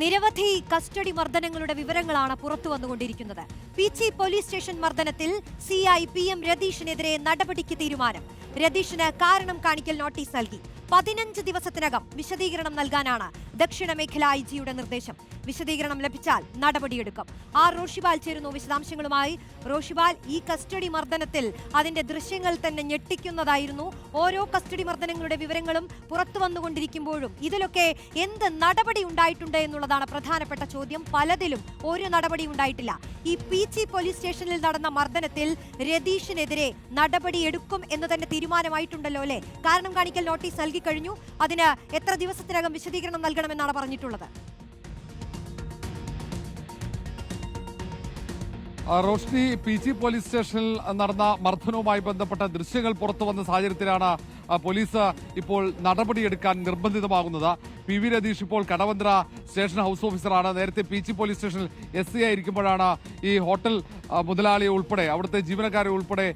നിരവധി കസ്റ്റഡി മർദ്ദനങ്ങളുടെ വിവരങ്ങളാണ് പുറത്തു വന്നുകൊണ്ടിരിക്കുന്നത്. പീച്ചി പോലീസ് സ്റ്റേഷൻ മർദ്ദനത്തിൽ സി ഐ പി എം രതീഷിനെതിരെ നടപടിക്ക് തീരുമാനം. രതീഷിന് കാരണം കാണിക്കൽ നോട്ടീസ് നൽകി. പതിനഞ്ച് ദിവസത്തിനകം വിശദീകരണം നൽകാനാണ് ദക്ഷിണ മേഖല ഐ ജിയുടെ നിർദ്ദേശം. വിശദീകരണം ലഭിച്ചാൽ നടപടിയെടുക്കും. ആർ റോഷിബാൽ ചേരുന്നു വിശദാംശങ്ങളുമായി. റോഷിബാൽ ഈ കസ്റ്റഡി മർദ്ദനത്തിൽ അതിന്റെ ദൃശ്യങ്ങൾ തന്നെ ഞെട്ടിക്കുന്നതായിരുന്നു. ഓരോ കസ്റ്റഡി മർദ്ദനങ്ങളുടെ വിവരങ്ങളും പുറത്തു വന്നുകൊണ്ടിരിക്കുമ്പോഴും ഇതിലൊക്കെ എന്ത് നടപടി ഉണ്ടായിട്ടുണ്ട് എന്നുള്ളതാണ് പ്രധാനപ്പെട്ട ചോദ്യം. പലതിലും ഒരു നടപടി ഉണ്ടായിട്ടില്ല. ഈ പി പീച്ചി പോലീസ് സ്റ്റേഷനിൽ നടന്ന മർദ്ദനത്തിൽ രതീഷിനെതിരെ നടപടിയെടുക്കും എന്ന് തന്നെ തീരുമാനമായിട്ടുണ്ടല്ലോ അല്ലെ? കാരണം കാണിക്കൽ നോട്ടീസ് നൽകി കഴിഞ്ഞു അതിന് എത്ര ദിവസത്തിനകം വിശദീകരണം നൽകണമെന്നാണ് പറഞ്ഞിട്ടുള്ളത്. റോഷ്നി പി ജി പോലീസ് സ്റ്റേഷനിൽ നടന്ന മർദ്ദനവുമായി ബന്ധപ്പെട്ട ദൃശ്യങ്ങൾ പുറത്തു വന്ന സാഹചര്യത്തിലാണ് പോലീസ് ഇപ്പോൾ നടപടിയെടുക്കാൻ നിർബന്ധിതമാകുന്നത്. പി വി രതീഷ് ഇപ്പോൾ കടവന്ത്ര സ്റ്റേഷൻ ഹൗസ് ഓഫീസറാണ്. നേരത്തെ പി ജി പോലീസ് സ്റ്റേഷനിൽ എസ് സി ആയിരിക്കുമ്പോഴാണ് ഈ ഹോട്ടൽ മുതലാളിയെ ഉൾപ്പെടെ അവിടുത്തെ ജീവനക്കാരെ ഉൾപ്പെടെ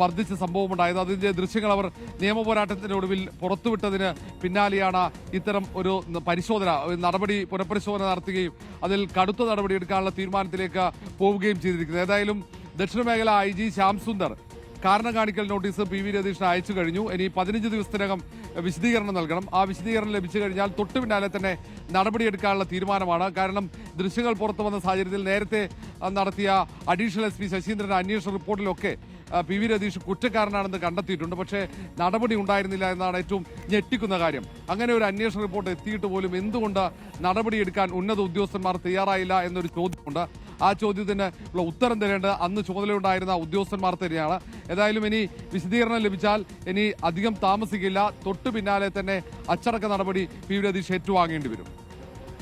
മർദ്ദിച്ച സംഭവമുണ്ടായത്. അതിന്റെ ദൃശ്യങ്ങൾ അവർ നിയമ പോരാട്ടത്തിന്റെ ഒടുവിൽ പുറത്തുവിട്ടതിന് പിന്നാലെയാണ് ഇത്തരം ഒരു പരിശോധന നടപടി പുനഃപരിശോധന നടത്തുകയും അതിൽ കടുത്ത നടപടി എടുക്കാനുള്ള തീരുമാനത്തിലേക്ക് പോവുകയും ചെയ്തിരിക്കുന്നത്. ഏതായാലും ദക്ഷിണ മേഖല ഐ ജി ശ്യാം സുന്ദർ കാരണം കാണിക്കൽ നോട്ടീസ് പി വി രതീഷിന് അയച്ചു കഴിഞ്ഞു. ഇനി പതിനഞ്ച് ദിവസത്തിനകം വിശദീകരണം നൽകണം. ആ വിശദീകരണം ലഭിച്ചു കഴിഞ്ഞാൽ തൊട്ടു പിന്നാലെ തന്നെ നടപടിയെടുക്കാനുള്ള തീരുമാനമാണ്. കാരണം ദൃശ്യങ്ങൾ പുറത്തു വന്ന സാഹചര്യത്തിൽ നേരത്തെ നടത്തിയ അഡീഷണൽ എസ് പി ശശീന്ദ്രൻ അന്വേഷണ റിപ്പോർട്ടിലൊക്കെ പി വി രതീഷ് കുറ്റക്കാരനാണെന്ന് കണ്ടെത്തിയിട്ടുണ്ട്. പക്ഷേ നടപടി ഉണ്ടായിരുന്നില്ല എന്നാണ് ഏറ്റവും ഞെട്ടിക്കുന്ന കാര്യം. അങ്ങനെ ഒരു അന്വേഷണ റിപ്പോർട്ട് എത്തിയിട്ട് പോലും എന്തുകൊണ്ട് നടപടിയെടുക്കാൻ ഉന്നത ഉദ്യോഗസ്ഥന്മാർ തയ്യാറായില്ല എന്നൊരു ചോദ്യമുണ്ട്. ആ ചോദ്യത്തിന് ഉള്ള ഉത്തരം തരേണ്ടത് അന്ന് ചുമതലയുണ്ടായിരുന്ന ഉദ്യോഗസ്ഥന്മാർ തന്നെയാണ്. ഏതായാലും ഇനി വിശദീകരണം ലഭിച്ചാൽ ഇനി അധികം താമസിക്കില്ല. തൊട്ടു പിന്നാലെ തന്നെ അച്ചടക്ക നടപടി പി വി രതീഷ് ഏറ്റുവാങ്ങേണ്ടി വരും.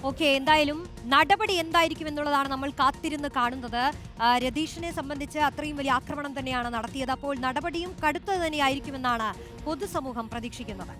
ഓക്കെ എന്തായാലും നടപടി എന്തായിരിക്കും എന്നുള്ളതാണ് നമ്മൾ കാത്തിരുന്ന് കാണുന്നത്. രതീഷിനെ സംബന്ധിച്ച് അത്രയും വലിയ ആക്രമണം തന്നെയാണ് നടത്തിയത്. അപ്പോൾ നടപടിയും കടുത്തത് തന്നെയായിരിക്കുമെന്നാണ് പൊതുസമൂഹം പ്രതീക്ഷിക്കുന്നത്.